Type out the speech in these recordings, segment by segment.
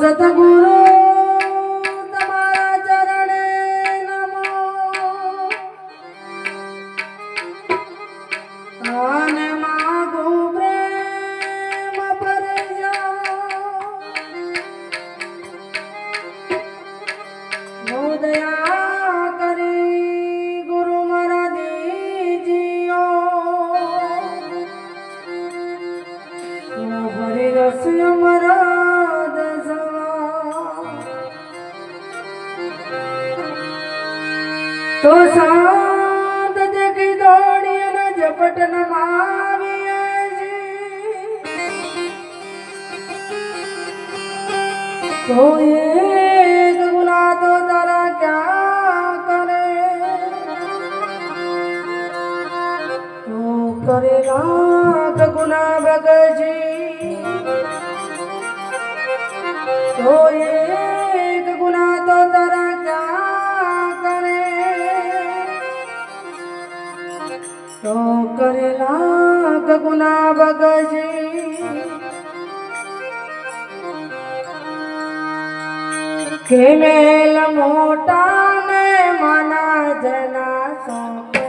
જગગુરુ તો સાત જગી દોડી અને ઝપટ નમાવીએ તો એક ગુના તો તારા ક્યાં કરે? તો કરેલા ગુના બગજી નો કરેલા ગગુના બગજી કેમેલ મોટા ને મના જના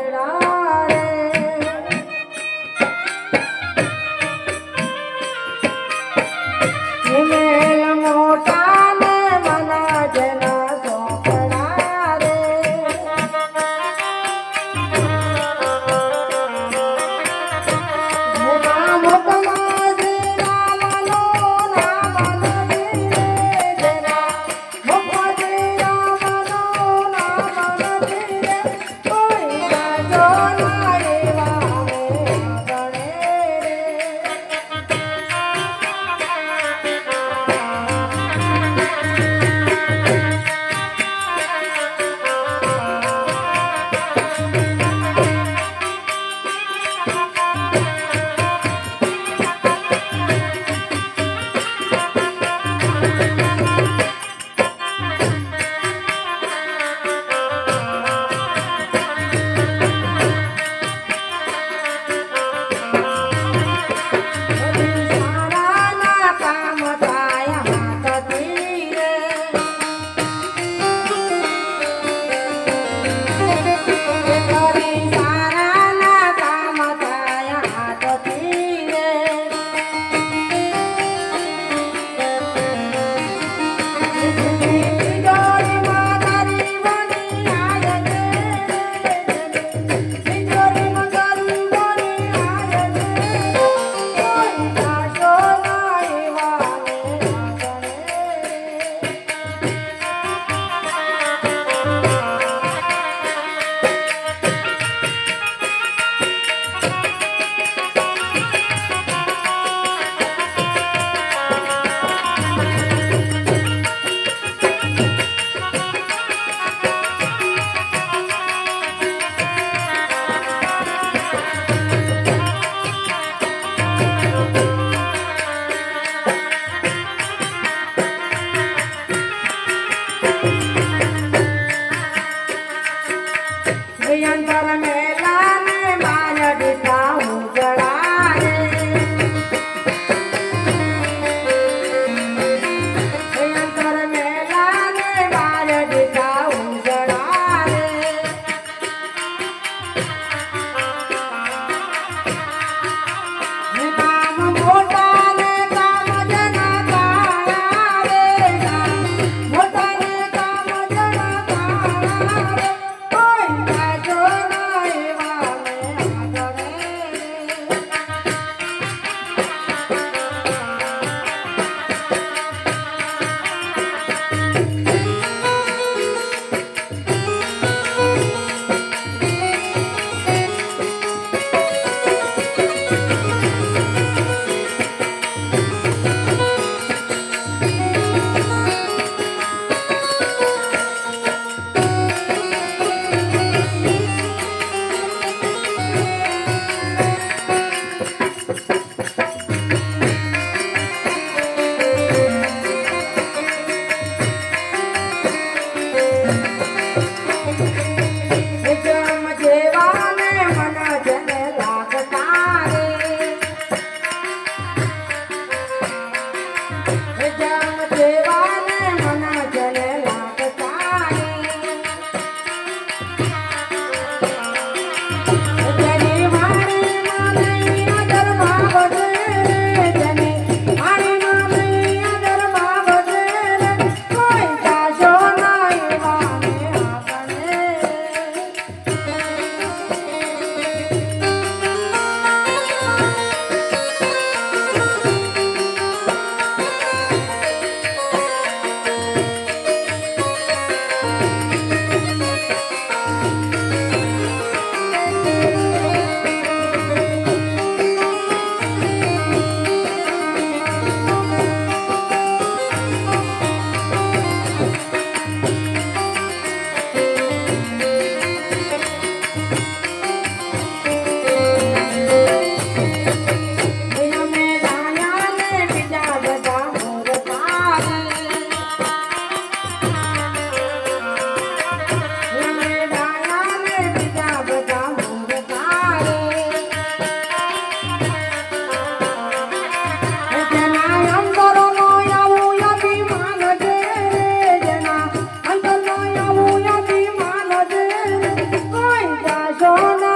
gonna